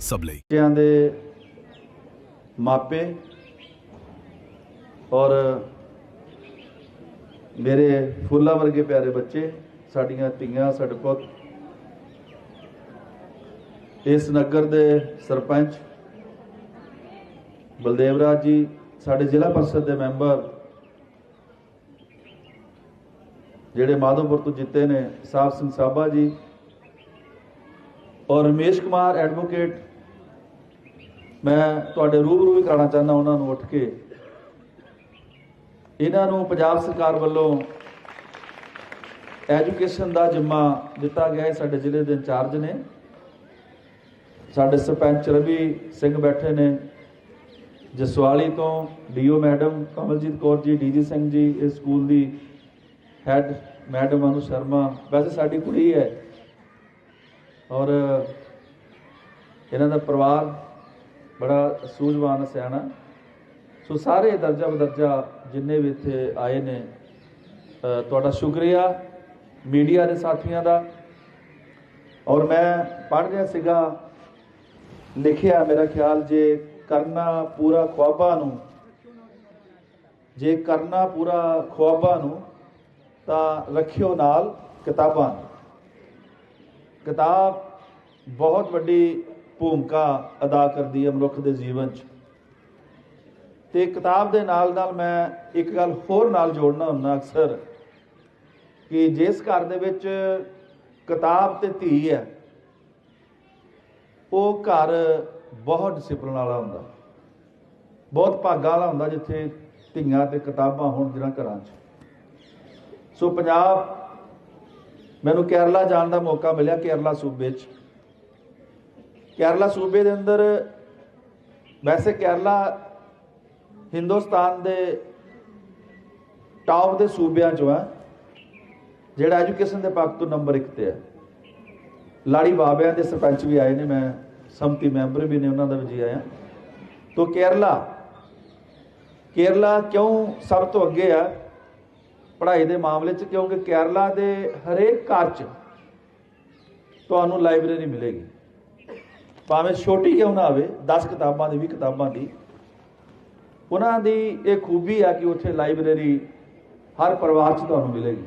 ਸਭ ਲਈ। ਬੱਚਿਆਂ ਦੇ ਮਾਪੇ ਔਰ ਮੇਰੇ ਫੁੱਲਾਂ ਵਰਗੇ ਪਿਆਰੇ ਬੱਚੇ, ਸਾਡੀਆਂ ਧੀਆਂ, ਸਾਡੇ ਪੁੱਤ, ਇਸ ਨਗਰ ਦੇ ਸਰਪੰਚ ਬਲਦੇਵ ਰਾਜ ਜੀ, ਸਾਡੇ ਜ਼ਿਲ੍ਹਾ ਪਰਿਸ਼ਦ ਦੇ ਮੈਂਬਰ ਜਿਹੜੇ ਮਾਧੋਪੁਰ ਤੋਂ ਜਿੱਤੇ ਨੇ ਸਾਹਿਬ ਸਿੰਘ ਸਾਬਾ ਜੀ ਔਰ ਰਮੇਸ਼ ਕੁਮਾਰ ਐਡਵੋਕੇਟ ਮੈਂ ਤੁਹਾਡੇ ਰੂਬਰੂ ਵੀ ਕਰਾਉਣਾ ਚਾਹੁੰਦਾ ਉਹਨਾਂ ਨੂੰ ਉੱਠ ਕੇ। ਇਹਨਾਂ ਨੂੰ ਪੰਜਾਬ ਸਰਕਾਰ ਵੱਲੋਂ ਐਜੂਕੇਸ਼ਨ ਦਾ ਜਿੰਮਾ ਦਿੱਤਾ ਗਿਆ ਹੈ। ਸਾਡੇ ਜ਼ਿਲ੍ਹੇ ਦੇ ਇੰਚਾਰਜ ਨੇ। ਸਾਡੇ ਸਰਪੰਚ ਰਵੀ ਸਿੰਘ ਬੈਠੇ ਨੇ। ਜਸਵਾਲੀ ਤੋਂ DO madam, Kamaljit Kaur ji, DG Singh ji, ਇਸ ਸਕੂਲ ਦੀ ਹੈਡ ਮੈਡਮ ਅਨੂ ਸ਼ਰਮਾ। ਵੈਸੇ ਸਾਡੀ ਕੁੜੀ ਹੈ। ਔਰ ਇਹਨਾਂ ਦਾ ਪਰਿਵਾਰ ਬੜਾ ਸੂਝਵਾਨ ਸਿਆਣਾ। ਸੋ ਸਾਰੇ ਦਰਜਾ ਬਦਰਜਾ ਜਿੰਨੇ ਵੀ ਇੱਥੇ ਆਏ ਨੇ ਤੁਹਾਡਾ ਸ਼ੁਕਰੀਆ ਮੀਡੀਆ ਦੇ ਸਾਥੀਆਂ ਦਾ। ਔਰ ਮੈਂ ਪੜ੍ਹ ਰਿਹਾ ਸੀਗਾ, ਲਿਖਿਆ ਮੇਰਾ ਖਿਆਲ ਜੇ ਕਰਨਾ ਪੂਰਾ ਖੁਆਬਾਂ ਨੂੰ, ਜੇ ਕਰਨਾ ਪੂਰਾ ਖੁਆਬਾਂ ਨੂੰ ਤਾਂ ਰੱਖਿਓ ਨਾਲ ਕਿਤਾਬਾਂ ਨੂੰ। ਕਿਤਾਬ ਬਹੁਤ ਵੱਡੀ ਭੂਮਿਕਾ ਅਦਾ ਕਰਦੀ ਹੈ ਮਨੁੱਖ ਦੇ ਜੀਵਨ 'ਚ। ਤੇ ਕਿਤਾਬ ਦੇ ਨਾਲ ਨਾਲ ਮੈਂ ਇੱਕ ਗੱਲ ਹੋਰ ਨਾਲ ਜੋੜਨਾ ਹੁੰਦਾ ਅਕਸਰ ਕਿ ਜਿਸ ਘਰ ਦੇ ਵਿੱਚ ਕਿਤਾਬ ਤੇ ਧੀ ਹੈ, ਉਹ ਘਰ ਬਹੁਤ ਡਿਸਪਲਨ ਵਾਲਾ ਹੁੰਦਾ। ਬਹੁਤ ਭਾਗਾ ਵਾਲਾ ਹੁੰਦਾ ਜਿੱਥੇ ਧੀਆਂ ਤੇ ਕਿਤਾਬਾਂ ਹੋਣ ਜਿਹਨਾਂ ਘਰਾਂ 'ਚ। ਸੋ ਪੰਜਾਬ ਮੈਨੂੰ ਕੇਰਲਾ ਜਾਣ ਦਾ ਮੌਕਾ ਮਿਲਿਆ ਕੇਰਲਾ ਸੂਬੇ 'ਚ। ਕੇਰਲਾ ਸੂਬੇ ਦੇ ਅੰਦਰ ਵੈਸੇ ਕੇਰਲਾ ਹਿੰਦੁਸਤਾਨ ਦੇ ਟਾਪ ਦੇ ਸੂਬਿਆਂ 'ਚੋਂ ਆ ਜਿਹੜਾ ਐਜੂਕੇਸ਼ਨ ਦੇ ਪੱਖ ਤੋਂ ਨੰਬਰ 1 ਤੇ ਹੈ। ਲਾੜੀ ਬਾਬਿਆਂ ਦੇ ਸਰਪੰਚ ਵੀ ਆਏ ਨੇ, ਮੈਂ ਸੰਮਤੀ ਮੈਂਬਰ ਵੀ ਨੇ, ਉਹਨਾਂ ਦਾ ਵੀ ਜੀ ਆਇਆ। ਤੋਂ ਕੇਰਲਾ ਕੇਰਲਾ ਕਿਉਂ ਸਭ ਤੋਂ ਅੱਗੇ ਆ? ਪੜ੍ਹਾਈ ਦੇ ਮਾਮਲੇ 'ਚ, ਕਿਉਂਕਿ ਕੇਰਲਾ ਦੇ ਹਰੇਕ ਘਰ 'ਚ ਤੁਹਾਨੂੰ ਲਾਇਬ੍ਰੇਰੀ ਮਿਲੇਗੀ। ਭਾਵੇਂ ਛੋਟੀ ਕਿਉਂ ਨਾ ਹੋਵੇ 10 ਕਿਤਾਬਾਂ ਦੀ 20 ਕਿਤਾਬਾਂ ਦੀ, ਉਹਨਾਂ ਦੀ ਇਹ ਖੂਬੀ ਆ ਕਿ ਉੱਥੇ ਲਾਇਬ੍ਰੇਰੀ ਹਰ ਪਰਿਵਾਰ 'ਚ ਤੁਹਾਨੂੰ ਮਿਲੇਗੀ।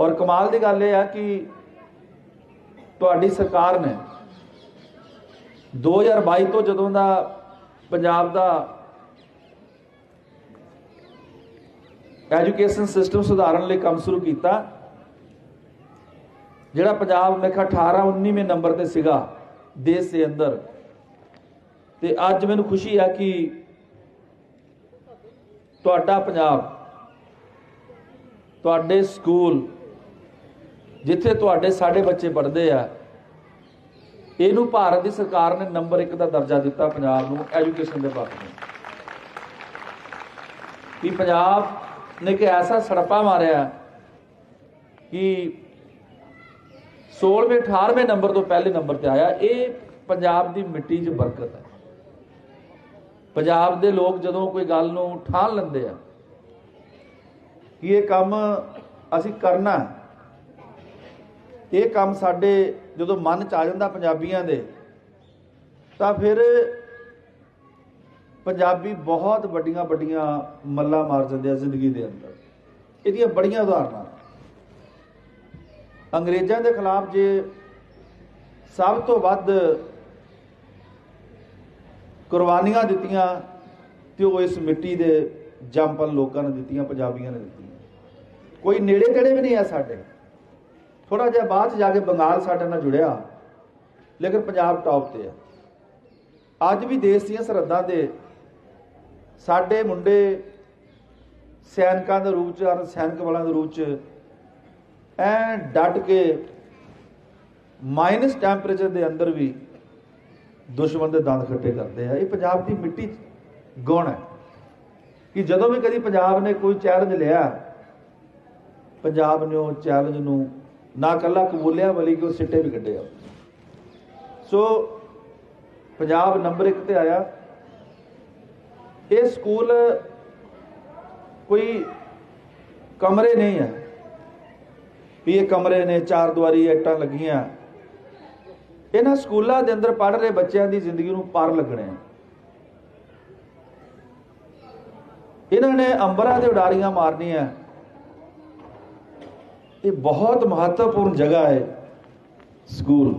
ਔਰ ਕਮਾਲ ਦੀ ਗੱਲ ਇਹ ਆ ਕਿ ਤੁਹਾਡੀ ਸਰਕਾਰ ਨੇ 2022 ਤੋਂ ਜਦੋਂ ਦਾ ਪੰਜਾਬ ਦਾ ਐਜੂਕੇਸ਼ਨ ਸਿਸਟਮ ਸੁਧਾਰਨ ਲਈ ਕੰਮ ਸ਼ੁਰੂ ਕੀਤਾ। ਜਿਹੜਾ ਪੰਜਾਬ ਮੇਰੇ ਖਿਆਲ 18 19ਵੇਂ ਨੰਬਰ ਤੇ ਸੀਗਾ, ਦੇਸ਼ ਦੇ ਅੰਦਰ। ਤੇ ਅੱਜ ਮੈਨੂੰ ਖੁਸ਼ੀ ਹੈ ਕਿ ਤੁਹਾਡਾ ਪੰਜਾਬ, ਤੁਹਾਡੇ ਸਕੂਲ, ਜਿੱਥੇ ਤੁਹਾਡੇ ਸਾਡੇ ਬੱਚੇ ਪੜ੍ਹਦੇ ਆ, ਇਹਨੂੰ ਭਾਰਤ ਦੀ ਸਰਕਾਰ ਨੇ ਨੰਬਰ 1 ਦਾ ਦਰਜਾ ਦਿੱਤਾ ਪੰਜਾਬ ਨੂੰ ਐਜੂਕੇਸ਼ਨ ਦੇ ਪੱਖ ਤੋਂ। ਕਿ ਪੰਜਾਬ ਨੇ ਕਿ ਐਸਾ ਸੜਪਾ ਮਾਰਿਆ ਕਿ 16ਵੇਂ 18ਵੇਂ ਨੰਬਰ ਤੋਂ ਪਹਿਲੇ ਨੰਬਰ ਤੇ ਆਇਆ। ਇਹ ਪੰਜਾਬ ਦੀ ਮਿੱਟੀ 'ਚ ਬਰਕਤ ਹੈ। ਪੰਜਾਬ ਦੇ ਲੋਕ ਜਦੋਂ ਕੋਈ ਗੱਲ ਨੂੰ ਠਾਣ ਲੈਂਦੇ ਆ ਕਿ ਇਹ ਕੰਮ ਅਸੀਂ ਕਰਨਾ ਇਹ ਕੰਮ ਸਾਡੇ ਜਦੋਂ ਮਨ ਚ ਆ ਜਾਂਦਾ ਪੰਜਾਬੀਆਂ ਦੇ, ਤਾਂ ਫਿਰ ਪੰਜਾਬੀ ਬਹੁਤ ਵੱਡੀਆਂ ਵੱਡੀਆਂ ਮੱਲਾਂ ਮਾਰ ਜਾਂਦੇ ਆ ਜ਼ਿੰਦਗੀ ਦੇ ਅੰਦਰ। ਇਹਦੀਆਂ ਬੜੀਆਂ ਉਦਾਹਰਨਾਂ ਅੰਗਰੇਜ਼ਾਂ ਦੇ ਖਿਲਾਫ ਜੇ ਸਭ ਤੋਂ ਵੱਧ ਕੁਰਬਾਨੀਆਂ ਦਿੱਤੀਆਂ, ਤੇ ਉਹ ਇਸ ਮਿੱਟੀ ਦੇ ਜੰਪਲ ਲੋਕਾਂ ਨੇ ਦਿੱਤੀਆਂ, ਪੰਜਾਬੀਆਂ ਨੇ ਦਿੱਤੀਆਂ। ਕੋਈ ਨੇੜੇ ਤੇੜੇ ਵੀ ਨਹੀਂ ਆ ਸਾਡੇ। ਥੋੜਾ ਜਿਹਾ ਬਾਅਦ 'ਚ ਜਾ ਕੇ ਬੰਗਾਲ ਸਾਡੇ ਨਾਲ ਜੁੜਿਆ। ਲੇਕਿਨ ਪੰਜਾਬ ਟੌਪ ਤੇ ਆ। ਅੱਜ ਵੀ ਦੇਸ਼ ਦੀਆਂ ਸਰਹੱਦਾਂ ਤੇ ਸਾਡੇ ਮੁੰਡੇ ਸੈਨਿਕਾਂ ਦੇ ਰੂਪ 'ਚ ਅਰ ਸੈਨਿਕ ਬਲਾਂ ਦੇ ਰੂਪ 'ਚ। ਐ ਡਟ ਕੇ ਮਾਈਨਸ ਟੈਂਪਰੇਚਰ ਦੇ ਅੰਦਰ ਵੀ ਦੁਸ਼ਮਣ ਦੇ ਦੰਦ ਖੱਟੇ ਕਰਦੇ ਆ। ਇਹ ਪੰਜਾਬ ਦੀ ਮਿੱਟੀ ਗੁਣ ਹੈ ਕਿ ਜਦੋਂ ਵੀ ਕਦੀ ਪੰਜਾਬ ਨੇ ਕੋਈ ਚੈਲੰਜ ਲਿਆ, ਪੰਜਾਬ ਨੇ ਉਹ ਚੈਲੰਜ ਨੂੰ ਨਾ ਕੱਲਾ ਕਬੂਲਿਆ ਬਲਕਿ ਉਹ ਸਿੱਟੇ ਵੀ ਕੱਢੇ ਆ। ਸੋ ਪੰਜਾਬ ਨੰਬਰ 1 ਤੇ ਆਇਆ। ਇਹ ਸਕੂਲ ਕੋਈ ਕਮਰੇ ਨਹੀਂ ਹੈ ਵੀ ਇਹ ਕਮਰੇ ਨੇ, ਚਾਰ ਦੁਆਰੀ ਐਟਾਂ ਲੱਗੀਆਂ। ਇਹਨਾਂ ਸਕੂਲਾਂ ਦੇ ਅੰਦਰ ਪੜ੍ਹ ਰਹੇ ਬੱਚਿਆਂ ਦੀ ਜ਼ਿੰਦਗੀ ਨੂੰ ਪਾਰ ਲੱਗਣੇ ਆ। ਇਹਨਾਂ ਨੇ ਅੰਬਰਾਂ ਦੇ ਉਡਾਰੀਆਂ ਮਾਰਨੀਆਂ। ਇਹ ਬਹੁਤ ਮਹੱਤਵਪੂਰਨ ਜਗ੍ਹਾ ਹੈ ਸਕੂਲ।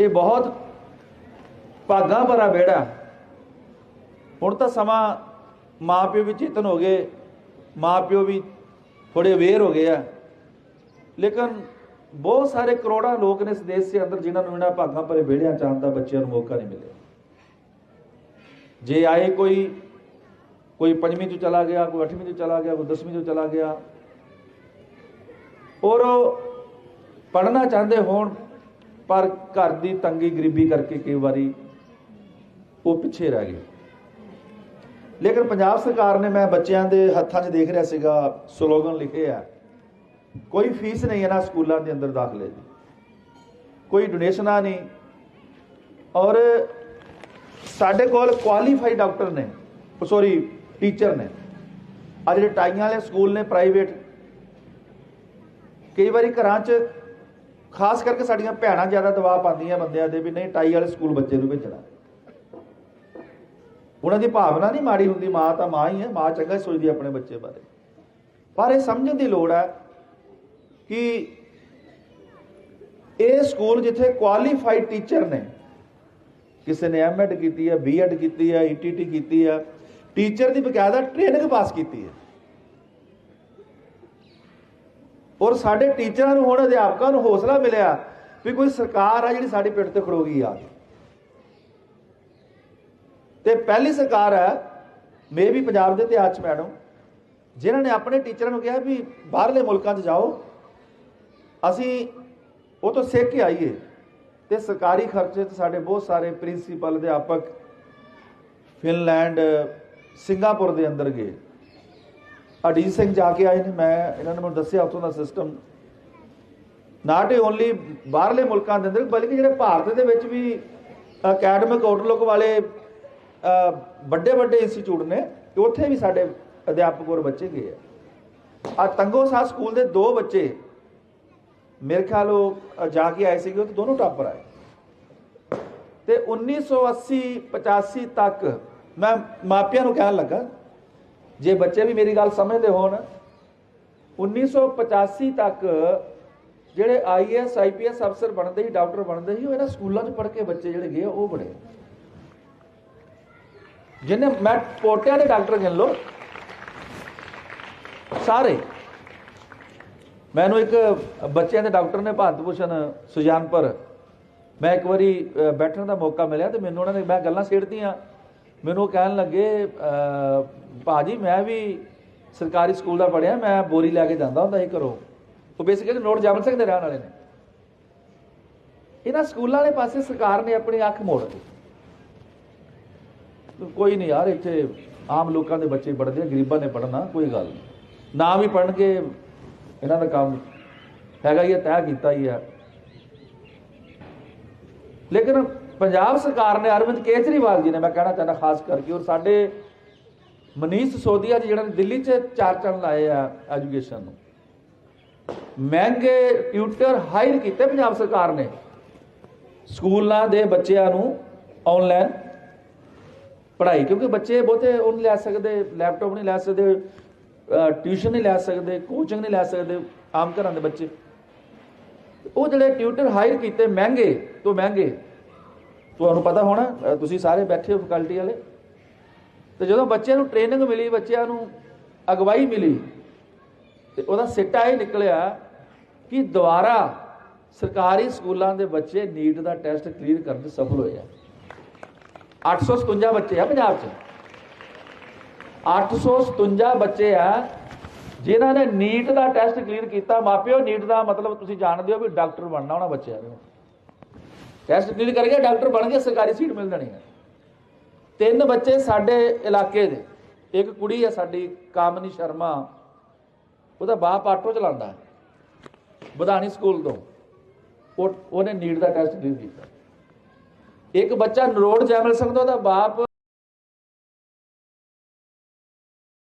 ਇਹ ਬਹੁਤ ਭਾਗਾਂ ਭਰਾ ਬੇੜਾ ਹੁਣ ਤਾਂ ਸਮਾਂ ਮਾਪਿਓ ਵੀ ਚੇਤਨ ਹੋ ਗਏ, ਮਾਪਿਓ ਵੀ ਥੋੜੇ ਅਵੇਅਰ ਹੋ ਗਏ ਆ। ਲੇਕਿਨ ਬਹੁਤ ਸਾਰੇ ਕਰੋੜਾਂ ਲੋਕ ਨੇ ਇਸ ਦੇਸ਼ ਦੇ ਅੰਦਰ ਜਿਨ੍ਹਾਂ ਨੂੰ ਇਹਨਾਂ ਭਾਗਾਂ ਭਰੇ ਬੇੜਿਆਂ ਚਾਹਣ ਦਾ ਬੱਚਿਆਂ ਨੂੰ ਮੌਕਾ ਨਹੀਂ ਮਿਲਿਆ। ਜੇ ਆਏ ਕੋਈ ਕੋਈ ਪੰਜਵੀਂ ਤੋਂ ਚਲਾ ਗਿਆ, ਕੋਈ ਅੱਠਵੀਂ ਤੋਂ ਚਲਾ ਗਿਆ, ਕੋਈ ਦਸਵੀਂ ਤੋਂ ਚਲਾ ਗਿਆ, ਔਰ ਪੜਨਾ ਚਾਹੁੰਦੇ ਹੋਣ, ਪਰ ਘਰ ਦੀ ਤੰਗੀ ਗਰੀਬੀ ਕਰਕੇ ਕਈ ਵਾਰੀ ਉਹ ਪਿੱਛੇ ਰਹਿ ਗਏ। ਲੇਕਿਨ ਪੰਜਾਬ ਸਰਕਾਰ ਨੇ ਮੈਂ ਬੱਚਿਆਂ ਦੇ ਹੱਥਾਂ 'ਚ ਦੇਖ ਰਿਹਾ ਸੀਗਾ, ਸਲੋਗਨ ਲਿਖੇ ਆ, ਕੋਈ ਫੀਸ ਨਹੀਂ ਇਹਨਾਂ ਸਕੂਲਾਂ ਦੇ ਅੰਦਰ ਦਾਖਲੇ ਦੀ। ਕੋਈ ਡੋਨੇਸ਼ਨਾਂ ਨਹੀਂ। ਔਰ ਸਾਡੇ ਕੋਲ ਕੁਆਲੀਫਾਈਡ ਡਾਕਟਰ ਨੇ ਸੌਰੀ ਟੀਚਰ ਨੇ। ਆ ਜਿਹੜੇ ਟਾਈਆਂ ਵਾਲੇ ਸਕੂਲ ਨੇ ਪ੍ਰਾਈਵੇਟ ਕਈ ਵਾਰੀ ਘਰਾਂ 'ਚ ਖਾਸ ਕਰਕੇ ਸਾਡੀਆਂ ਭੈਣਾਂ ਜ਼ਿਆਦਾ ਦਬਾਅ ਪਾਉਂਦੀਆਂ ਬੰਦਿਆਂ ਦੇ ਵੀ ਨਹੀਂ, ਟਾਈ ਵਾਲੇ ਸਕੂਲ ਬੱਚੇ ਨੂੰ ਭੇਜਣਾ। ਉਹਨਾਂ ਦੀ ਭਾਵਨਾ ਨਹੀਂ ਮਾੜੀ ਹੁੰਦੀ, ਮਾਂ ਤਾਂ ਮਾਂ ਹੀ ਹੈ, ਮਾਂ ਚੰਗਾ ਸੋਚਦੀ ਆਪਣੇ ਬੱਚੇ ਬਾਰੇ। ਪਰ ਇਹ ਸਮਝਣ ਦੀ ਲੋੜ ਹੈ ਕਿ ਇਹ ਸਕੂਲ ਜਿੱਥੇ ਕੁਆਲੀਫਾਈਡ ਟੀਚਰ ਨੇ, ਕਿਸੇ ਨੇ ਐਮਐਡ ਕੀਤੀ ਹੈ ਬੀਐਡ ਕੀਤੀ ਹੈ ਈਟੀਟੀ ਕੀਤੀ ਹੈ ਟੀਚਰ ਦੀ ਬਕਾਇਦਾ ਟ੍ਰੇਨਿੰਗ ਪਾਸ ਕੀਤੀ ਹੈ। ਔਰ ਸਾਡੇ ਟੀਚਰਾਂ ਨੂੰ ਹੁਣ ਅਧਿਆਪਕਾਂ ਨੂੰ ਹੌਸਲਾ ਮਿਲਿਆ ਵੀ ਕੋਈ ਸਰਕਾਰ ਆ ਜਿਹੜੀ ਸਾਡੇ ਪਿੱਠ ਤੇ ਖੜੋਗੀ ਗਈ ਆ ਤੇ ਪਹਿਲੀ ਸਰਕਾਰ ਹੈ, ਮੇ ਵੀ ਪੰਜਾਬ ਦੇ ਇਤਿਹਾਸ ਚ ਮੈਡਮ ਜਿਨ੍ਹਾਂ ਨੇ ਆਪਣੇ ਟੀਚਰਾਂ ਨੂੰ ਕਿਹਾ ਵੀ ਬਾਹਰਲੇ ਮੁਲਕਾਂ 'ਚ ਜਾਓ, ਅਸੀਂ ਉਹ ਤੋਂ ਸਿੱਖ ਕੇ ਆਈਏ ਤੇ ਸਰਕਾਰੀ ਖਰਚੇ ਤੇ ਸਾਡੇ ਬਹੁਤ ਸਾਰੇ ਪ੍ਰਿੰਸੀਪਲ ਅਧਿਆਪਕ ਫਿਨਲੈਂਡ ਸਿੰਗਾਪੁਰ ਦੇ ਅੰਦਰ ਗਏ। ਅਡੀਜ ਸਿੰਘ ਜਾ ਕੇ ਆਏ ਨੇ, ਮੈਂ ਇਹਨਾਂ ਨੇ ਮੈਨੂੰ ਦੱਸਿਆ ਉੱਥੋਂ ਦਾ ਸਿਸਟਮ ਨਾਟ ਓਨਲੀ ਬਾਹਰਲੇ ਮੁਲਕਾਂ ਦੇ ਅੰਦਰ, ਬਲਕਿ ਜਿਹੜੇ ਭਾਰਤ ਦੇ ਵਿੱਚ ਵੀ ਅਕੈਡਮਿਕ ਆਊਟਲੁੱਕ ਵਾਲੇ ਵੱਡੇ ਵੱਡੇ ਇੰਸਟੀਚਿਊਟ ਨੇ ਉੱਥੇ ਵੀ ਸਾਡੇ ਅਧਿਆਪਕ ਔਰ ਬੱਚੇ ਗਏ ਆ। ਆ ਤੰਗੋ ਸਾਹਿਬ ਸਕੂਲ ਦੇ ਦੋ ਬੱਚੇ ਮੇਰੇ ਖਿਆਲ ਉਹ ਜਾ ਕੇ ਆਏ ਸੀਗੇ, ਉਹ ਤੇ ਦੋਨੋਂ ਟਾਪਰ ਆਏ। ਤੇ 1980 85 ਤੱਕ ਮੈਂ ਮਾਪਿਆਂ ਨੂੰ ਕਹਿਣ ਲੱਗਾ, ਜੇ ਬੱਚੇ ਵੀ ਮੇਰੀ ਗੱਲ ਸਮਝਦੇ ਹੋਣ 1985 ਤੱਕ ਜਿਹੜੇ ਆਈਐਸ ਆਈਪੀਐਸ ਅਫਸਰ ਬਣਦੇ ਸੀ, ਡਾਕਟਰ ਬਣਦੇ ਸੀ, ਉਹ ਇਹਨਾਂ ਸਕੂਲਾਂ 'ਚ ਪੜ੍ਹ ਕੇ ਬੱਚੇ ਜਿਹੜੇ ਗਏ ਉਹ ਬਣੇ। ਜਿਹਨੇ ਮੈਂ ਪੋਟਿਆਂ ਦੇ ਡਾਕਟਰ ਗਿਣ ਲਓ ਸਾਰੇ। ਮੈਨੂੰ ਇੱਕ ਬੱਚਿਆਂ ਦੇ ਡਾਕਟਰ ਨੇ ਭਾਰਤ ਭੂਸ਼ਣ ਸੁਜਾਨਪੁਰ ਮੈਂ ਇੱਕ ਵਾਰੀ ਬੈਠਣ ਦਾ ਮੌਕਾ ਮਿਲਿਆ ਤੇ ਮੈਨੂੰ ਉਹਨਾਂ ਨੇ ਮੈਂ ਗੱਲਾਂ ਛੇੜਤੀਆਂ ਮੈਨੂੰ ਉਹ ਕਹਿਣ ਲੱਗੇ ਅ, ਭਾਜੀ ਮੈਂ ਵੀ ਸਰਕਾਰੀ ਸਕੂਲ ਦਾ ਪੜਿਆ ਮੈਂ ਬੋਰੀ ਲੈ ਕੇ ਜਾਂਦਾ ਹੁੰਦਾ ਸੀ ਘਰੋਂ। ਉਹ ਬੇਸਿਕਲੀ ਨੋਟ ਜਮਨ ਸਿੰਘ ਦੇ ਰਹਿਣ ਵਾਲੇ ਨੇ। ਇਹਨਾਂ ਸਕੂਲਾਂ ਵਾਲੇ ਪਾਸੇ ਸਰਕਾਰ ਨੇ ਆਪਣੀ ਅੱਖ ਮੋੜ ਦਿੱਤੀ। ਕੋਈ ਨਹੀਂ ਯਾਰ, ਇੱਥੇ ਆਮ ਲੋਕਾਂ ਦੇ ਬੱਚੇ ਪੜ੍ਹਦੇ ਆ, ਗਰੀਬਾਂ ਨੇ ਪੜ੍ਹਨਾ, ਕੋਈ ਗੱਲ ਨਹੀਂ। ਨਾ ਵੀ ਪੜ੍ਹਨਗੇ, ਇਹਨਾਂ ਦਾ ਕੰਮ ਹੈਗਾ ਹੀ ਹੈ, ਤੈਅ ਕੀਤਾ ਹੀ ਹੈ। ਲੇਕਿਨ ਪੰਜਾਬ ਸਰਕਾਰ ਨੇ ਅਰਵਿੰਦ ਕੇਜਰੀਵਾਲ ਜੀ ਨੇ, ਮੈਂ ਕਹਿਣਾ ਚਾਹੁੰਦਾ ਖਾਸ ਕਰਕੇ, ਔਰ ਸਾਡੇ ਮਨੀਸ਼ ਸੋਦੀਆ ਜੀ ਜਿਹੜਾ ਨੇ ਦਿੱਲੀ 'ਚ ਚਾਰ ਚੰਨ ਲਾਏ ਆ ਐਜੂਕੇਸ਼ਨ ਨੂੰ। ਮਹਿੰਗੇ ਟਿਊਟਰ ਹਾਇਰ ਕੀਤੇ ਪੰਜਾਬ ਸਰਕਾਰ ਨੇ। ਸਕੂਲਾਂ ਦੇ ਬੱਚਿਆਂ ਨੂੰ ਆਨਲਾਈਨ ਪੜ੍ਹਾਈ, ਕਿਉਂਕਿ ਬੱਚੇ ਬਹੁਤੇ ਉਹ ਨਹੀਂ ਲੈ ਸਕਦੇ ਲੈਪਟਾਪ ਨਹੀਂ ਲੈ ਸਕਦੇ ਟਿਊਸ਼ਨ ਨਹੀਂ ਲੈ ਸਕਦੇ ਕੋਚਿੰਗ ਨਹੀਂ ਲੈ ਸਕਦੇ ਆਮ ਘਰਾਂ ਦੇ ਬੱਚੇ। ਉਹ ਜਿਹੜੇ ਟਿਊਟਰ ਹਾਇਰ ਕੀਤੇ ਮਹਿੰਗੇ, ਤੋਂ ਮਹਿੰਗੇ, ਤੁਹਾਨੂੰ ਪਤਾ ਹੋਣਾ ਤੁਸੀਂ ਸਾਰੇ ਬੈਠੇ ਹੋ ਫੈਕਲਟੀ ਵਾਲੇ, ਤੇ ਜਦੋਂ ਬੱਚਿਆਂ ਨੂੰ ਟ੍ਰੇਨਿੰਗ ਮਿਲੀ, ਬੱਚਿਆਂ ਨੂੰ ਅਗਵਾਈ ਮਿਲੀ, ਤੇ ਉਹਦਾ ਸਿੱਟਾ ਇਹ ਨਿਕਲਿਆ ਕਿ ਦੁਬਾਰਾ ਸਰਕਾਰੀ ਸਕੂਲਾਂ ਦੇ ਬੱਚੇ ਨੀਟ ਦਾ ਟੈਸਟ ਕਲੀਅਰ ਕਰਨ 'ਚ ਸਫਲ ਹੋਏ ਆ। 857 ਬੱਚੇ ਆ ਪੰਜਾਬ 'ਚ। 857 ਬੱਚੇ ਆ, ਜਿਨ੍ਹਾਂ ਨੇ ਨੀਟ ਦਾ ਟੈਸਟ ਕਲੀਅਰ ਕੀਤਾ। ਮਾਪਿਓ, ਨੀਟ ਦਾ ਮਤਲਬ ਤੁਸੀਂ ਜਾਣਦੇ ਹੋ ਵੀ ਡਾਕਟਰ ਬਣਨਾ ਉਹਨਾਂ ਬੱਚਿਆਂ ਨੇ। ਟੈਸਟ ਕਲੀਅਰ ਕਰਕੇ ਡਾਕਟਰ ਬਣ ਗਿਆ, ਸਰਕਾਰੀ ਸੀਟ ਮਿਲ ਜਾਣੀ ਹੈ। ਤਿੰਨ ਬੱਚੇ ਸਾਡੇ ਇਲਾਕੇ ਦੇ। ਇੱਕ ਕੁੜੀ ਹੈ ਸਾਡੀ, ਕਾਮਨੀ ਸ਼ਰਮਾ। ਉਹਦਾ ਬਾਪ ਆਟੋ ਚਲਾਉਂਦਾ ਹੈ, ਬਧਾਨੀ ਸਕੂਲ ਤੋਂ। ਉਹ ਉਹਨੇ ਨੀਟ ਦਾ ਟੈਸਟ ਕਲੀਅਰ ਕੀਤਾ। ਇੱਕ ਬੱਚਾ ਨਰੋੜ ਜੈਮਲ ਸਿੰਘ ਦਾ ਉਹਦਾ ਬਾਪ